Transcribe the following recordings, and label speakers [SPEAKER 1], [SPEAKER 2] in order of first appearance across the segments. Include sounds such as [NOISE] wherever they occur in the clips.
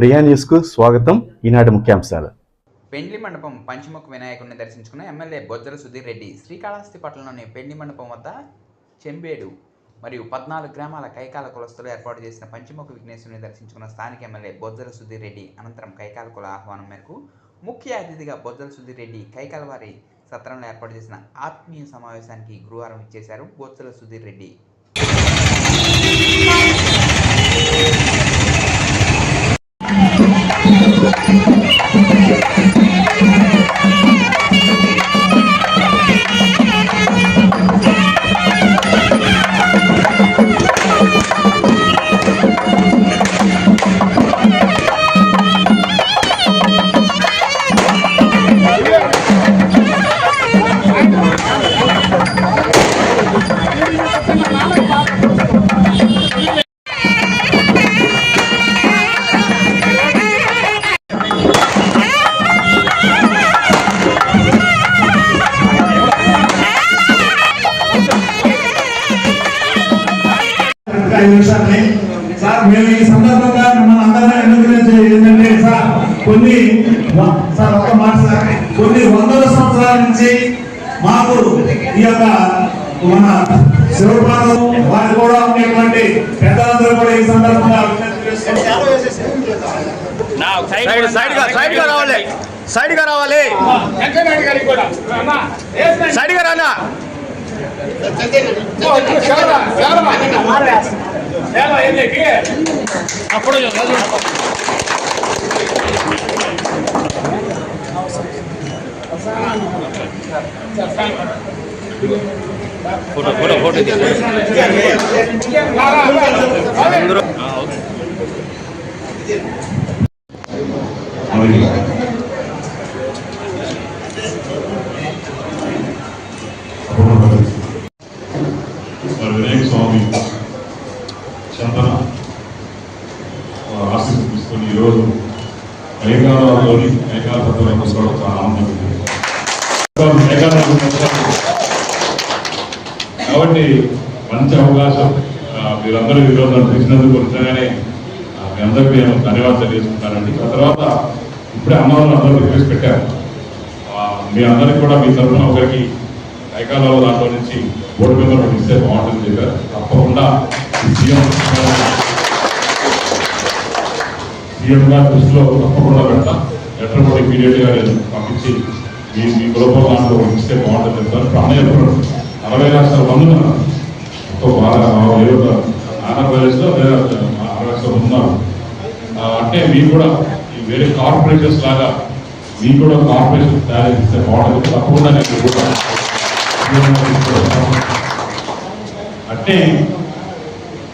[SPEAKER 1] ప్రియా కు స్వాగతం ఈనాటి ముఖ్యాంశాలు
[SPEAKER 2] పెండ్లి మండపం పంచముఖ వినాయకుడిని దర్శించుకున్న ఎమ్మెల్యే బొజ్జల సుధీర్ రెడ్డి శ్రీకాళహస్తి పట్టణంలోని పెండ్లి మండపం వద్ద చెంబేడు మరియు పద్నాలుగు గ్రామాల కైకాల కులస్తులు ఏర్పాటు చేసిన పంచముఖ విఘ్నేశ్వరుని దర్శించుకున్న స్థానిక ఎమ్మెల్యే బొజ్జల సుధీర్ రెడ్డి అనంతరం కైకాల కుల ఆహ్వానం మేరకు ముఖ్య అతిథిగా బొజ్జల సుధీర్ రెడ్డి కైకాల వారి సత్రంలో ఏర్పాటు చేసిన ఆత్మీయ సమావేశానికి గురువారం ఇచ్చేశారు బొత్సల సుధీర్ రెడ్డి
[SPEAKER 3] Thank [LAUGHS] you. ఐదు సార్ మేము ఈ సందర్భంగా మిమ్మల్ని అందరినీ అనుగ్రహించే ఏంటంటే సార్ కొన్ని సార్ ఒక మాట సార్ కొన్ని వందల సంవత్సరాల నుంచి మాకు ఈ యొక్క మన శివపాదం వారి కూడా ఉండేటువంటి పెద్దలందరూ కూడా ఈ సందర్భంగా
[SPEAKER 4] సైడ్ గా రావాలి సైడ్ గా రానా ఫోటో ఫోటో ఫోటో అందరూ
[SPEAKER 3] మరి
[SPEAKER 5] మరి వినాయక స్వామి చందన ఆశీస్సు తీసుకొని ఈరోజు తెలంగాణలోని ఏకాపత్రం కూడా చాలా ఆనందం కాబట్టి మంచి అవకాశం మీరందరూ ఈరోజు అనిపించినందుకు నిజంగానే మీ అందరికీ నేను ధన్యవాదాలు తెలియజేస్తున్నానండి ఆ తర్వాత ఇప్పుడే అమ్మవారు అందరూ రిక్వెస్ట్ పెట్టారు మీ అందరికీ కూడా మీ తరఫున ఒకరికి ఐకాలో దాంట్లో నుంచి బోర్డు మెంబర్ ఇస్తే బాగుంటుంది చెప్పారు తప్పకుండా సీఎం సీఎం గారి దృష్టిలో తప్పకుండా పెడతాం లెటర్ కూడా ఇమీడియట్గా నేను పంపించి మీ మీ గ్లోబల్ ఇస్తే బాగుంటుంది చెప్తారు ప్రాణం చెప్పారు అరవై లక్షల మంది ఉన్నారు ఆంధ్రప్రదేశ్లో అరవై లక్షల ఉన్నారు అంటే మీరు కూడా వేరే కార్పొరేషన్స్ లాగా మీకు కూడా కార్పొరేషన్ తయారు చేస్తే బాగుంటుంది తప్పకుండా నేను కూడా అంటే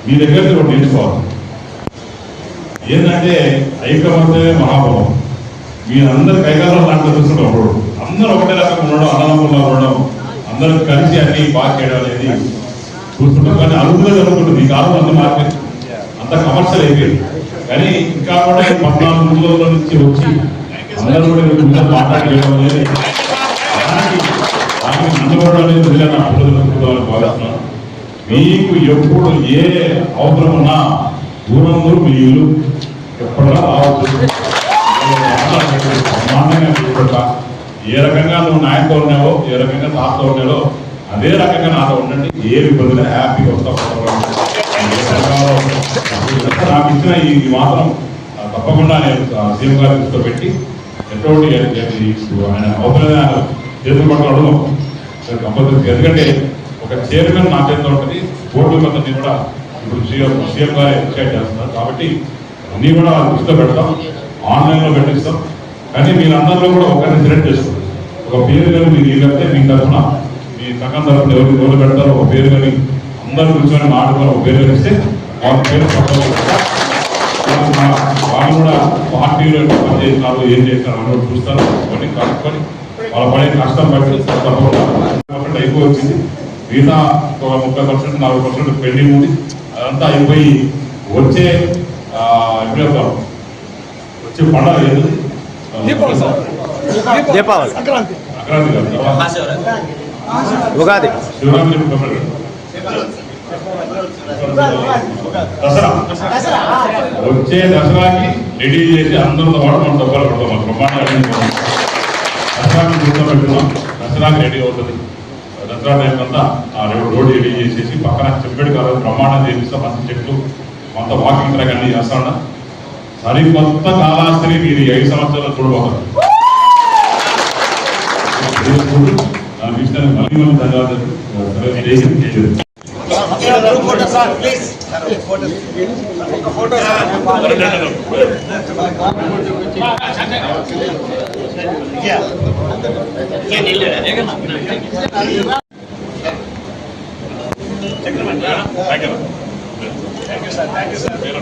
[SPEAKER 5] మీ దగ్గర ఒకటి నేర్చుకోవాలి ఏంటంటే ఐకమత్యమే మహాభావం మీరందరి కైకాలం లాంటి చూసుకున్నప్పుడు అందరూ ఒకటే రకంగా ఉండడం అన్నదమ్ములా ఉండడం అందరూ కలిసి అన్ని బాగా చేయడం అనేది చూస్తుంటాం కానీ అరుగుగా జరుగుతుంది మీ కాలం అంత మార్కెట్ అంత కమర్షియల్ అయిపోయింది కానీ ఇంకా కూడా పద్నాలుగు నుంచి వచ్చి అందరూ కూడా మాట్లాడడం అనేది అందుబాటులో ప్రజలను అభివృద్ధి భావిస్తున్నాను మీకు ఎప్పుడు ఏ అవసరం ఉన్నా దూరంలో మీరు ఇల్లు ఏ రకంగా నువ్వు నాయనతో ఉన్నావో ఏ రకంగా నాతో ఉన్నాడో అదే రకంగా నాతో ఉండండి ఏ ఇబ్బందులు హ్యాపీగా వస్తాం నాకు ఇచ్చిన ఈ మాత్రం తప్పకుండా నేను సీఎం గారి దృష్టిలో పెట్టి ఎటువంటి ఆయన అవసరమైన చేతులు పట్టుకోవడం సో కంపల్సరీ ఎందుకంటే ఒక చైర్మన్ నా చేతిలో ఉంటుంది బోర్డు మెంబర్ని కూడా ఇప్పుడు సీఎం సీఎం గారే చేస్తున్నారు కాబట్టి అన్నీ కూడా దృష్టిలో పెడతాం ఆన్లైన్లో పెట్టిస్తాం కానీ మీరందరిలో కూడా ఒకరిని సెలెక్ట్ చేసుకోండి ఒక పేరు కానీ మీరు ఏదైతే మీ తరఫున మీ సంఘం తరఫున ఎవరికి ఎవరు పెడతారో ఒక పేరు కానీ అందరూ కూర్చొని మాట్లాడుకుని ఒక పేరు కలిస్తే వాళ్ళ పేరు వాళ్ళు కూడా పార్టీలో పనిచేసినారు ఏం చేసినారు అందరూ చూస్తారు కనుక్కొని వాళ్ళ పడే నష్టం బట్టి అయిపోయింది పర్సెంట్ ఒక ముప్పై పర్సెంట్ నలభై పర్సెంట్ పెండింగ్ ఉంది అదంతా అయిపోయి వచ్చే వచ్చే పండుగ ఏది వచ్చే దసరాకి రెడీ చేసి అందరితో పాటు మనం దొబ్బలు పెడతాం బ్రహ్మాండ దసరాను గుర్తుపెట్టుకున్నాం దసరాకి రెడీ అవుతుంది దసరా టైం అంతా ఆ రెండు రోడ్డు రెడీ చేసేసి పక్కన చెప్పాడు కాదు బ్రహ్మాండం చేపిస్తా మంచి చెట్లు కొంత వాకింగ్ ట్రాక్ అన్ని చేస్తాడా సరి కొత్త కాలాస్తిని మీరు ఐదు సంవత్సరాలు చూడబోతారు దాని విషయాన్ని మళ్ళీ మళ్ళీ ధన్యవాదాలు Photo, sir, please. Thank you, sir.